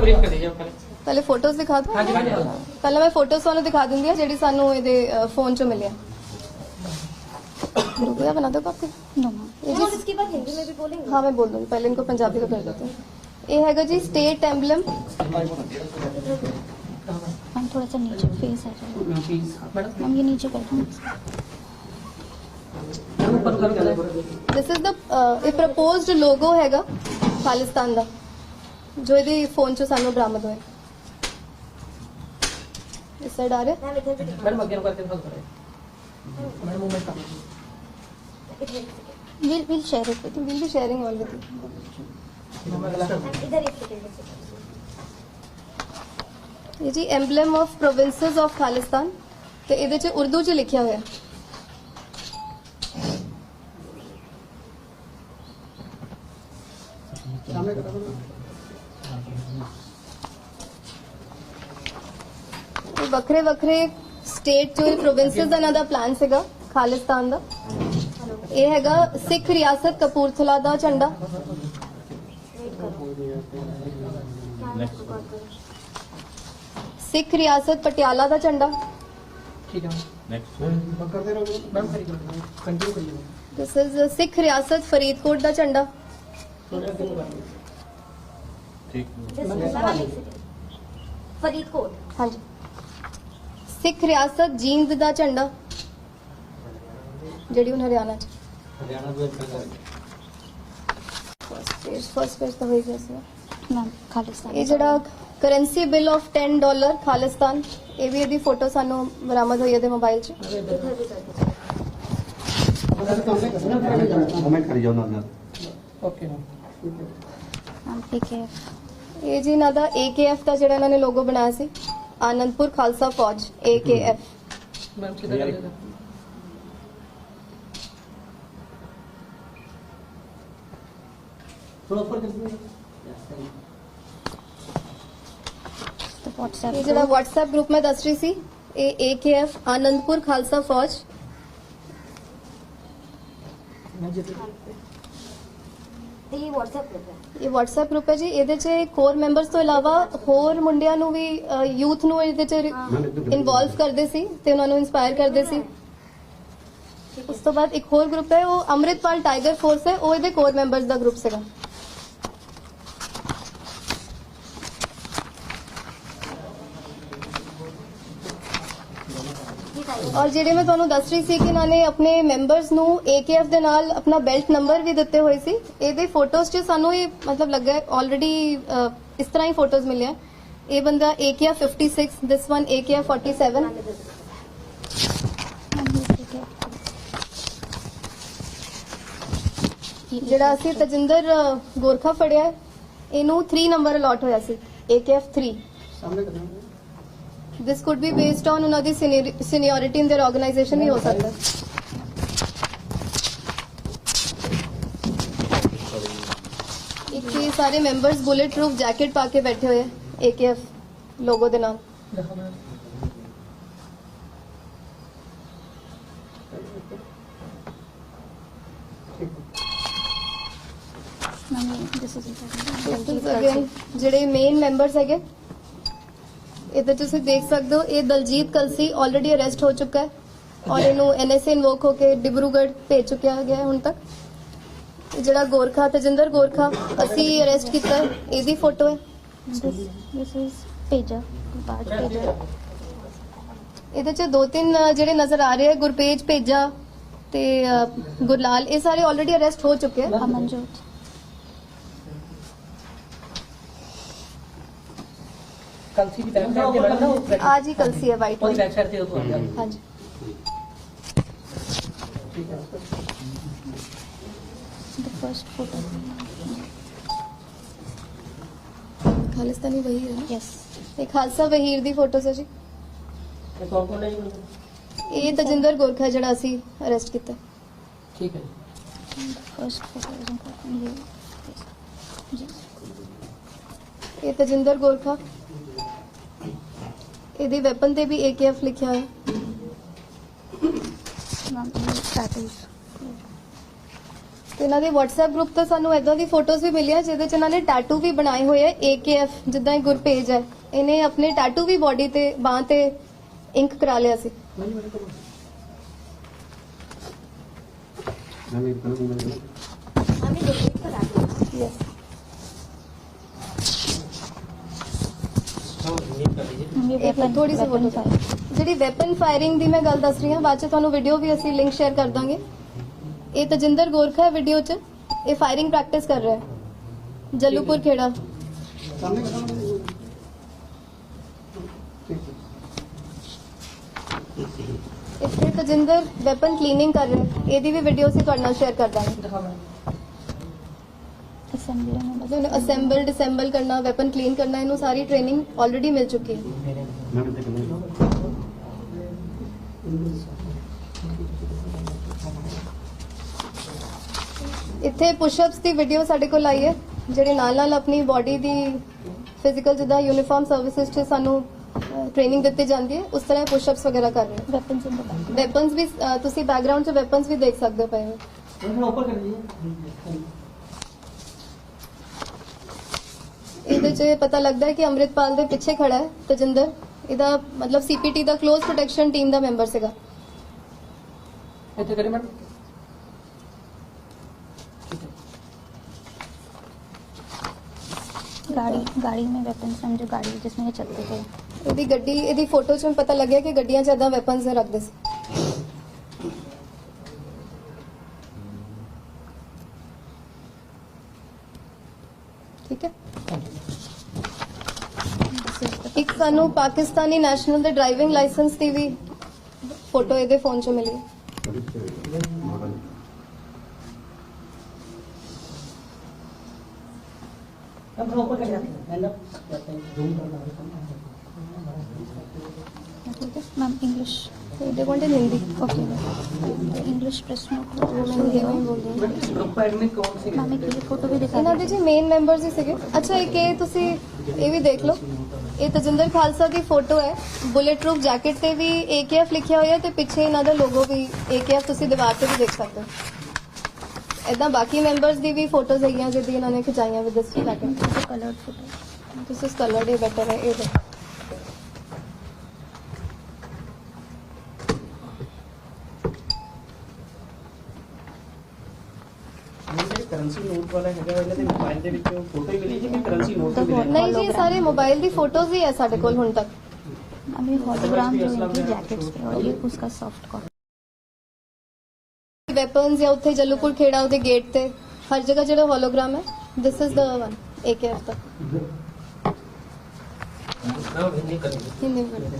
Brief ਕਰ ਦਿਓ ਪਹਿਲੇ ਪਹਿਲੇ ਫੋਟੋਜ਼ ਦਿਖਾ ਦੂੰ ਹਾਂਜੀ, ਹਾਂਜੀ, ਹਾਂਜੀ। ਪਹਿਲਾਂ ਮੈਂ ਫੋਟੋਜ਼ ਤੁਹਾਨੂੰ ਦਿਖਾ ਦਿੰਦੀ ਹਾਂ ਜਿਹੜੀ ਸਾਨੂੰ ਇਹਦੇ ਫੋਨ 'ਚੋਂ ਮਿਲਿਆ रुपया बना दो काफी नो ये और जी इसके बाद हिंदी में भी बोलेंगे हाँ मैं बोल दूंगी पहले इनको पंजाबी का कर देते हैं ये हैगा जी स्टेट एम्बलम मैम थोड़ा सा नीचे फेस आ जाए प्लीज मैडम मैम ये नीचे कर दो ऊपर कर कर ਦਿਸ ਇਜ਼ ਦਾ ਇਹ ਪ੍ਰਪੋਜ਼ਡ ਲੋਗੋ ਹੈਗਾ ਖਾਲਿਸਤਾਨ ਦਾ ਜੋ ਇਹਦੇ ਫੋਨ 'ਚ ਸਾਨੂੰ ਬਰਾਮਦ ਹੋਏ। ਇਸ ਸਾਈਡ ਆ ਰਿਹਾ? ਮੈਂ ਇੱਥੇ ਨੂੰ ਕਰਕੇ ਦਿਖਾਓ ਥੋੜਾ ਮੂਵਮੈਂਟ ਕਰ will will share it with will be sharing all with ਇਧਰ ਇੱਕ ਇਹ ਜੀ emblem of provinces of Khalistan ਤੇ ਇਹਦੇ 'ਚ ਉਰਦੂ 'ਚ ਲਿਖਿਆ ਹੋਇਆ ਵੱਖਰੇ ਵੱਖਰੇ ਸਟੇਟ ਚੋਂ ਪ੍ਰੋਵਿੰਸਸ ਦਾ ਇਹਨਾਂ ਦਾ ਪਲਾਨ ਸੀਗਾ ਖਾਲਿਸਤਾਨ ਦਾ। ਇਹ ਹੈਗਾ ਸਿੱਖ ਰਿਆਸਤ ਕਪੂਰਥਲਾ ਦਾ ਝੰਡਾ। ਸਿੱਖ ਰਿਆਸਤ ਪਟਿਆਲਾ ਦਾ ਝੰਡਾ। ਠੀਕ ਹੈ। ਨੈਕਸਟ ਕਰਦੇ ਰਹੋ ਮੈਮ ਕੰਟੀਨਿਊ ਕਰੀਏ ਦਿਸ ਇਜ਼ ਸਿੱਖ ਰਿਆਸਤ ਫਰੀਦਕੋਟ ਦਾ ਝੰਡਾ ਠੀਕ ਫਰੀਦਕੋਟ। ਹਾਂਜੀ। ਸਿੱਖ ਰਿਆਸਤ ਜੀਂਦ ਦਾ ਝੰਡਾ। ਜਿਹੜੀ ਹੁਣ ਹਰਿਆਣਾ ਚ। ਹਰਿਆਣਾ ਦੇ currency bill of 10 dollar Khalistan. ਇਹ ਵੀ ਇਹਦੀ ਫੋਟੋ ਸਾਨੂੰ ਬਰਾਮਦ ਹੋਈ ਹੈ। ਦੇ ਮੋਬਾਈਲ 'ਚ ਇਹ ਜੀ ਇਹਨਾਂ ਦਾ AKF ਦਾ ਜਿਹੜਾ ਇਹਨਾਂ ਨੇ ਲੋਗੋ ਬਣਾਇਆ ਸੀ। आनंदपुर खालसा फौज ए के एफ़ जरा व्हाट्सएप ग्रुप में दस रही सी। ए ए के एफ़ आनंदपुर खालसा फौज। ਤੇ ਇਹ WhatsApp ਗਰੁੱਪ ਹੈ। ਜੀ। ਇਹਦੇ 'ਚ ਕੋਰ ਮੈਂਬਰਸ ਤੋਂ ਇਲਾਵਾ ਹੋਰ ਮੁੰਡਿਆਂ ਨੂੰ ਵੀ ਯੂਥ ਨੂੰ ਇਹਦੇ 'ਚ ਇਨਵੋਲਵ ਕਰਦੇ ਸੀ ਤੇ ਉਹਨਾਂ ਨੂੰ ਇਨਸਪਾਇਰ ਕਰਦੇ ਸੀ। ਉਸ ਤੋਂ ਬਾਅਦ ਇੱਕ ਹੋਰ ਗਰੁੱਪ ਹੈ ਉਹ ਅੰਮ੍ਰਿਤਪਾਲ ਟਾਈਗਰ ਫੋਰਸ ਹੈ। ਉਹ ਇਹਦੇ ਕੋਰ ਮੈਂਬਰਸ ਦਾ ਗਰੁੱਪ ਸੀਗਾ। ਔਰ ਜਿਹੜੇ ਮੈਂ ਤੁਹਾਨੂੰ ਦੱਸ ਰਹੀ ਸੀ ਕਿ ਇਹਨਾਂ ਨੇ ਆਪਣੇ ਮੈਂਬਰਸ ਨੂੰ ਏਕੇਐਫ ਦੇ ਨਾਲ ਆਪਣਾ ਬੈਲਟ ਨੰਬਰ ਵੀ ਦਿੱਤੇ ਹੋਏ ਸੀ, ਇਹਦੇ ਫੋਟੋਜ਼ 'ਚ ਸਾਨੂੰ ਇਹ ਮਤਲਬ ਲੱਗਾ ਆਲਰੇਡੀ ਇਸ ਤਰ੍ਹਾਂ ਹੀ ਫੋਟੋਜ਼ ਮਿਲਿਆ ਇਹ ਬੰਦਾ ਏਕੇਐਫ 56 ਦਿਸ ਵਨ ਏਕੇਐਫ 47 ਜਿਹੜਾ ਅਸੀਂ ਤਜਿੰਦਰ ਗੋਰਖਾ ਫੜਿਆ, ਇਹਨੂੰ 3 ਨੰਬਰ ਅਲਾਟ ਹੋਇਆ ਸੀ ਏਕੇਐਫ 3 ਸਾਹਮਣੇ this could be based on ਉਹਨਾਂ ਦੀ ਸੀਨੀਅਰਿਟੀ ਇਨ देयर ਆਰਗੇਨਾਈਜੇਸ਼ਨ ਵੀ ਹੋ ਸਕਦਾ ਹੈ ਇੱਕ ਇਹ ਸਾਰੇ ਮੈਂਬਰਸ ਬੁਲੇਟ ਪ੍ਰੂਫ ਜੈਕਟ ਪਾ ਕੇ ਬੈਠੇ ਹੋਏ AKF ਲੋਗੋ ਦੇ ਨਾਲ देखो मैम मैम ये this is This is again ਜਿਹੜੇ ਮੇਨ ਮੈਂਬਰਸ ਹੈਗੇ ਇਧਰ ਤੁਸੀਂ ਦੇਖ ਸਕਦੇ ਹੋ ਇਹ ਦਲਜੀਤ ਕਲਸੀ ਆਲਰੇਡੀ ਅਰੈਸਟ ਹੋ ਚੁੱਕਾ ਹੈ ਔਰ ਇਹਨੂੰ ਐਨਐਸਏ ਇਨਵੋਕ ਹੋ ਕੇ ਡਿਬਰੂਗੜ੍ਹ ਭੇਜ ਚੁੱਕਿਆ ਗਿਆ ਹੁਣ ਤੱਕ। ਜਿਹੜਾ ਗੋਰਖਾ ਤਜਿੰਦਰ ਗੋਰਖਾ ਅਸੀਂ ਅਰੈਸਟ ਕੀਤਾ ਹੈ। ਇਹਦੀ ਫੋਟੋ ਹੈ। This is ਦੋ ਤਿੰਨ ਅ, ਜਿਹੜੇ ਨਜ਼ਰ ਆ ਰਹੇ ਹੈ ਗੁਰਪੇਜ ਭੇਜਾ ਤੇ ਗੁਰਲਾਲ ਇਹ ਸਾਰੇ ਆਲਰੇਡੀ ਅਰੈਸਟ ਹੋ ਚੁੱਕੇ ਹੈ। ਅਮਨਜੋਤ। कल सी की बैक साइड से मैडम ना वो आज ही कलसी है वाइट और बैक साइड से तो आ गया हाँ जी ठीक है द फर्स्ट फोटो खालिस्तानी वही है ना यस ਇਹ ਖਾਲਸਾ ਵਹੀਰ ਦੀ ਫੋਟੋ ਹੈ ਜੀ ये कौन कौन है जी? ਇਹ ਤਜਿੰਦਰ ਗੋਰਖਾ ਜਿਹੜਾ ਅਸੀਂ ਅਰੈਸਟ ਕੀਤਾ ठीक है फर्स्ट फोटो इज इम्पोर्टेंट ये जी ਇਹ ਤਜਿੰਦਰ ਗੋਰਖਾ ਇਹਦੇ ਵੈਪਨ ਤੇ ਵੀ AKF ਲਿਖਿਆ ਹੋਇਆ। ਤੇ ਇਹਨਾਂ ਦੇ WhatsApp ਗਰੁੱਪ ਤੋਂ ਸਾਨੂੰ ਇਦਾਂ ਦੀ ਫੋਟੋਜ਼ ਵੀ ਮਿਲੀਆਂ ਜਿਹਦੇ 'ਚ ਇਹਨਾਂ ਨੇ ਟੈਟੂ ਵੀ ਬਣਾਏ ਹੋਏ ਆ AKF ਜਿੱਦਾਂ ਇਹ ਗੁਰਪੇਜ ਹੈ। ਇਹਨੇ ਆਪਣੇ ਟੈਟੂ ਵੀ ਬਾਡੀ ਤੇ ਬਾਹ ਤੇ ਇੰਕ ਕਰਾ ਲਿਆ ਸੀ। ਮੈਂ ਵੀ ਦੇਖੀ ਕਰਾ ਲਿਆ ਯੈਸ ਇਹ ਥੋੜੀ ਜਿਹੀ ਫੋਟੋ ਜਿਹੜੀ ਵੈਪਨ ਫਾਇਰਿੰਗ ਦੀ ਮੈਂ ਗੱਲ ਦੱਸ ਰਹੀ ਹਾਂ ਬਾਅਦ ਚ ਤੁਹਾਨੂੰ ਵੀਡੀਓ ਵੀ ਅਸੀਂ ਲਿੰਕ ਸ਼ੇਅਰ ਕਰ ਦਾਂਗੇ। ਇਹ ਤਜਿੰਦਰ ਗੋਰਖਾ ਹੈ ਵੀਡੀਓ 'ਚ। ਇਹ ਫਾਇਰਿੰਗ ਪ੍ਰੈਕਟਿਸ ਕਰ ਰਿਹਾ ਹੈ। ਜੱਲੂਪੁਰ ਖੇੜਾ। ਇੱਥੇ ਤਜਿੰਦਰ ਵੈਪਨ ਕਲੀਨਿੰਗ ਕਰ ਰਿਹਾ ਹੈ। ਇਹਦੀ ਵੀ ਵੀਡੀਓ ਅਸੀਂ ਤੁਹਾਡੇ ਨਾਲ ਸ਼ੇਅਰ ਕਰ ਦਾਂਗੇ। ਅਸੈਂਬਲੀ ਤੁਹਾਨੂੰ ਅਸੈਂਬਲ ਡਿਸੈਂਬਲ ਕਰਨਾ ਵੈਪਨ ਕਲੀਨ ਕਰਨਾ ਇਹਨੂੰ ਸਾਰੀ ਟ੍ਰੇਨਿੰਗ ਆਲਰੇਡੀ ਮਿਲ ਚੁੱਕੀ ਹੈ। ਇੱਥੇ ਪੁਸ਼ਅਪਸ ਦੀ ਵੀਡੀਓ ਸਾਡੇ ਕੋਲ ਆਈ ਹੈ ਜਿਹੜੇ ਨਾਲ ਨਾਲ ਆਪਣੀ ਬਾਡੀ ਦੀ ਫਿਜ਼ੀਕਲ ਜਿੱਦਾਂ ਯੂਨੀਫਾਰਮ ਸਰਵਿਸਿਜ਼ 'ਚ ਸਾਨੂੰ ਟ੍ਰੇਨਿੰਗ ਦਿੱਤੀ ਜਾਂਦੀ ਹੈ ਉਸ ਤਰ੍ਹਾਂ ਪੁਸ਼ਅਪਸ ਵਗੈਰਾ ਕਰ ਰਹੇ ਹਾਂ। ਵੈਪਨਸ ਵੀ ਤੁਸੀਂ ਬੈਕਗ੍ਰਾਉਂਡ 'ਚ ਵੈਪਨਸ ਵੀ ਦੇਖ ਸਕਦੇ ਪਏ ਹੋ ਉੱਪਰ ਕਰ ਇਹਦੇ 'ਚ ਪਤਾ ਲੱਗਦਾ ਹੈ ਕਿ ਅੰਮ੍ਰਿਤਪਾਲ ਦੇ ਪਿੱਛੇ ਖੜਾ ਹੈ ਤਜਿੰਦਰ। ਇਹਦਾ ਮਤਲਬ ਸੀਪੀਟੀ ਦਾ ক্লোਜ਼ ਪ੍ਰੋਟੈਕਸ਼ਨ ਟੀਮ ਦਾ ਮੈਂਬਰ ਸੀਗਾ। ਇੱਥੇ ਕਰੀ ਮੈਡਮ। गाड़ी गाड़ी में वेपन समझो गाड़ी जिसमें ਇਹਦੀ ਗੱਡੀ ਇਹਦੀ ਫੋਟੋ 'ਚ ਪਤਾ ਲੱਗਿਆ ਕਿ ਗੱਡੀਆਂ 'ਚ ਵੈਪਨਸ ਰੱਖਦੇ ਸੀ। ਸਾਨੂੰ ਪਾਕਿਸਤਾਨੀ ਨੈਸ਼ਨਲ ਦੇ ਡਰਾਈਵਿੰਗ ਲਾਇਸੈਂਸ ਦੀ ਵੀ ਫੋਟੋ ਇਹਦੇ ਫੋਨ 'ਚ ਮਿਲੀ। ਮੈਮ ਇੰਗਲਿਸ਼ ਇਹਦੇ ਕੋਲ Hindi okay English press note ਮੈਂ ਹਿੰਦੀ ਬੋਲਦੀ ਹਾਂ ਕੰਪਾਇਰ ਮੇ ਫੋਟੋ ਵੀ ਦਿਖਾ ਇਹਨਾਂ ਦੇ ਜੀ ਮੇਨ ਮੈਂਬਰਸ ਹੀ ਸੀਗੇ ਅੱਛਾ ਤੁਸੀਂ ਇਹ ਵੀ ਦੇਖ ਇਹ ਤਜਿੰਦਰ ਖਾਲਸਾ ਦੀ ਫੋਟੋ ਹੈ। ਬੁਲੇਟ ਪ੍ਰੂਫ ਜੈਕਟ ਤੇ ਵੀ ਏਕੇਐਫ ਲਿਖਿਆ ਹੋਇਆ ਤੇ ਪਿੱਛੇ ਇਹਨਾਂ ਦਾ ਲੋਗੋ ਵੀ ਏਕੇਐਫ ਤੁਸੀਂ ਦੀਵਾਰ ਤੇ ਵੀ ਦੇਖ ਸਕਦੇ ਹੋ। ਇਦਾਂ ਬਾਕੀ ਮੈਂਬਰਸ ਦੀ ਵੀ ਫੋਟੋਜ਼ ਹੈਗੀਆਂ ਜਿਹਦੀ ਇਹਨਾਂ ਨੇ ਖਿਚਾਈਆਂ with this jacket coloured photo this is coloured ਇਹ ਬੈਟਰ ਹੈ ਇਹ ਦੇਖੋ। ਕਰੰਸੀ ਨੋਟ ਵਾਲਾ ਹੈਗਾ ਇਹਨਾਂ ਦੇ ਮੋਬਾਈਲ ਦੇ ਵਿੱਚ ਫੋਟੋ ਹੀ ਮਿਲੀ ਜੀ ਕਿ ਕਰੰਸੀ ਨੋਟ The ਵੀ ਮਿਲੇ ਨਹੀਂ ਜੀ ਇਹ ਸਾਰੇ ਮੋਬਾਈਲ ਦੀ ਫੋਟੋਜ਼ ਹੀ ਹੈ ਸਾਡੇ ਕੋਲ ਹੁਣ ਤੱਕ मैम ये hologram जो इनकी जैकेट्स पे और ये उसका सॉफ्ट कॉपी ਵੈਪਨਸ ਜਾਂ ਉੱਥੇ ਜੱਲੂਪੁਰ ਖੇੜਾ ਉਹਦੇ ਗੇਟ ਤੇ ਹਰ ਜਗ੍ਹਾ ਜਿਹੜਾ ਹੋਲੋਗ੍ਰਾਮ ਹੈ this is the one AKF ਦਾ हिंदी कर ਹਿੰਦੀ ਵਿੱਚ